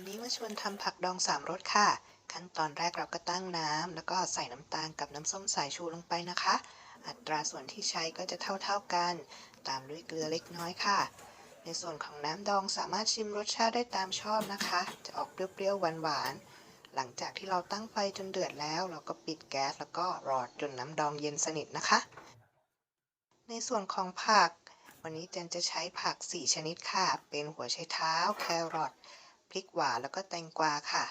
วันนี้มาชวนทำผักดองสามรสค่ะ ขั้นตอนแรกเราก็ตั้งน้ำแล้วก็ใส่น้ำตาลกับน้ำส้มสายชูลงไปนะคะ อัตราส่วนที่ใช้ก็จะเท่าๆกัน ตามด้วยเกลือเล็กน้อยค่ะ ในส่วนของน้ำดองสามารถชิมรสชาติได้ตามชอบนะคะ จะออกเปรี้ยวๆหวานๆ หลังจากที่เราตั้งไฟจนเดือดแล้ว เราก็ปิดแก๊สแล้วก็รอจนน้ำดองเย็นสนิทนะคะ ในส่วนของผัก วันนี้เจนจะใช้ผัก 4 ชนิดค่ะ เป็นหัวไชเท้า แครอท พริกหวานแล้วก็แตงกวาค่ะ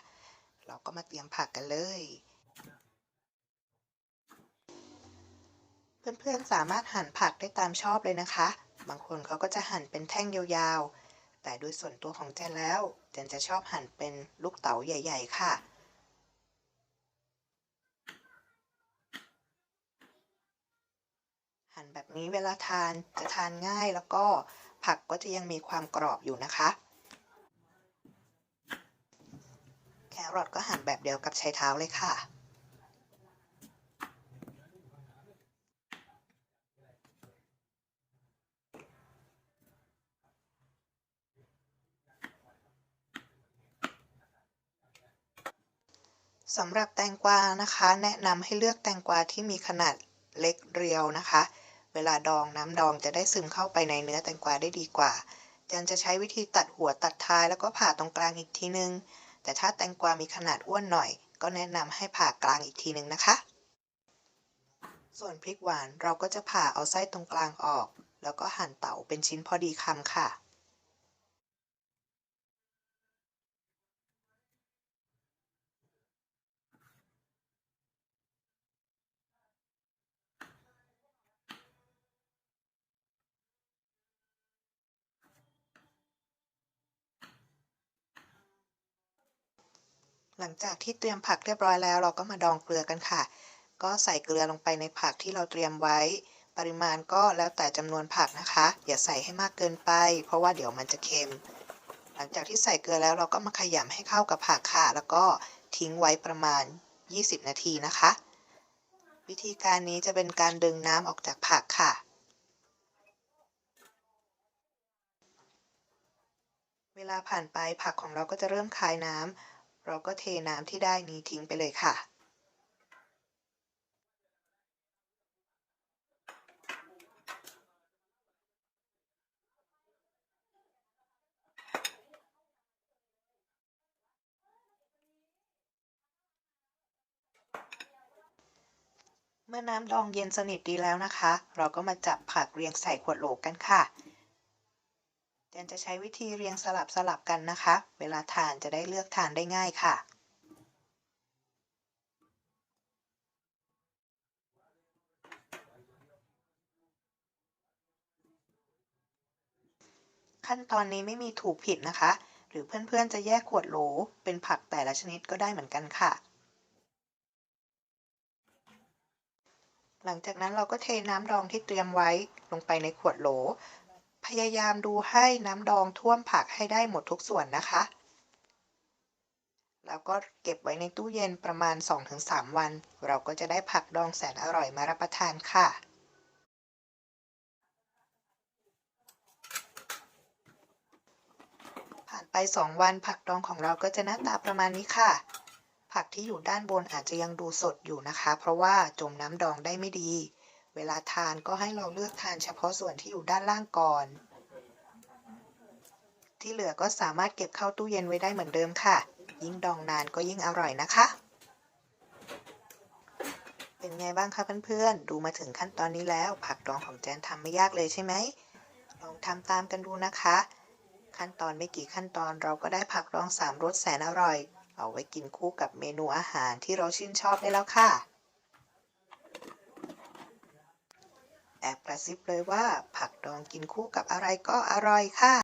เราก็มาเตรียมผักกันเลย เพื่อนๆสามารถหั่นผักได้ตามชอบเลยนะคะ บางคนเขาก็จะหั่นเป็นแท่งยาวๆ แต่โดยส่วนตัวของเจนแล้ว เจนจะชอบหั่นเป็นลูกเต๋าใหญ่ ๆ ค่ะหั่นแบบนี้เวลาทานจะทานง่ายแล้วก็ผักก็จะยังมีความกรอบอยู่นะคะ แค รอทก็หั่นแบบเดียวกับใช้เท้าเลยค่ะ สำหรับแตงกวานะคะ แนะนำให้เลือกแตงกวาที่มีขนาดเล็กเรียวนะคะ เวลาดองน้ำดองจะได้ซึมเข้าไปในเนื้อแตงกวาได้ดีกว่าจันจะใช้วิธีตัดหัวตัดท้ายแล้วก็ผ่าตรงกลางอีกทีนึง แต่ถ้าแตงกวามีขนาดอ้วนหน่อย ก็แนะนำให้ผ่ากลางอีกทีนึงนะคะ ส่วนพริกหวานเราก็จะผ่าเอาไส้ตรงกลางออก แล้วก็หั่นเต๋าเป็นชิ้นพอดีคำค่ะ หลังจากที่เตรียมผักเรียบร้อยแล้ว เราก็มาดองเกลือกันค่ะ ก็ใส่เกลือลงไปในผักที่เราเตรียมไว้ ปริมาณก็แล้วแต่จำนวนผักนะคะ อย่าใส่ให้มากเกินไป เพราะว่าเดี๋ยวมันจะเค็ม หลังจากที่ใส่เกลือแล้วเราก็มาขยำให้เข้ากับผักค่ะ แล้วก็ทิ้งไว้ประมาณ 20 นาทีนะคะ วิธีการนี้จะเป็นการดึงน้ำออกจากผักค่ะเวลาผ่านไปผักของเราก็จะเริ่มคายน้ำ เราก็เทน้ำที่ได้นี้ทิ้งไปเลยค่ะ เมื่อน้ำดองเย็นสนิทดีแล้วนะคะ เราก็มาจับผักเรียงใส่ขวดโหลกันค่ะ นจะใช้วิธีเรียงสลับสลับกันนะคะ เวลาทานจะได้เลือกทานได้ง่ายค่ะ ขั้นตอนนี้ไม่มีถูกผิดนะคะ หรือเพื่อนๆจะแยกขวดโหลเป็นผักแต่ละชนิดก็ได้เหมือนกันค่ะ หลังจากนั้นเราก็เทน้ำดองที่เตรียมไว้ลงไปในขวดโหล พยายามดูให้น้ำดองท่วมผักให้ได้หมดทุกส่วนนะคะ แล้วก็เก็บไว้ในตู้เย็นประมาณ 2-3 วัน เราก็จะได้ผักดองแสนอร่อยมารับประทานค่ะผ่านไป 2 วันผักดองของเราก็จะหน้าตาประมาณนี้ค่ะ ผักที่อยู่ด้านบนอาจจะยังดูสดอยู่นะคะ เพราะว่าจมน้ำดองได้ไม่ดี เวลาทานก็ให้เราเลือกทานเฉพาะส่วนที่อยู่ด้านล่างก่อน ที่เหลือก็สามารถเก็บเข้าตู้เย็นไว้ได้เหมือนเดิมค่ะ ยิ่งดองนานก็ยิ่งอร่อยนะคะ เป็นไงบ้างคะเพื่อนๆ ดูมาถึงขั้นตอนนี้แล้ว ผักดองของแจนทำไม่ยากเลยใช่ไหม ลองทำตามกันดูนะคะ ขั้นตอนไม่กี่ขั้นตอนเราก็ได้ผักดองสามรสแสนอร่อย เอาไว้กินคู่กับเมนูอาหารที่เราชื่นชอบได้แล้วค่ะ แอบกระซิบเลยว่าผักดองกินคู่กับอะไรก็อร่อยค่ะ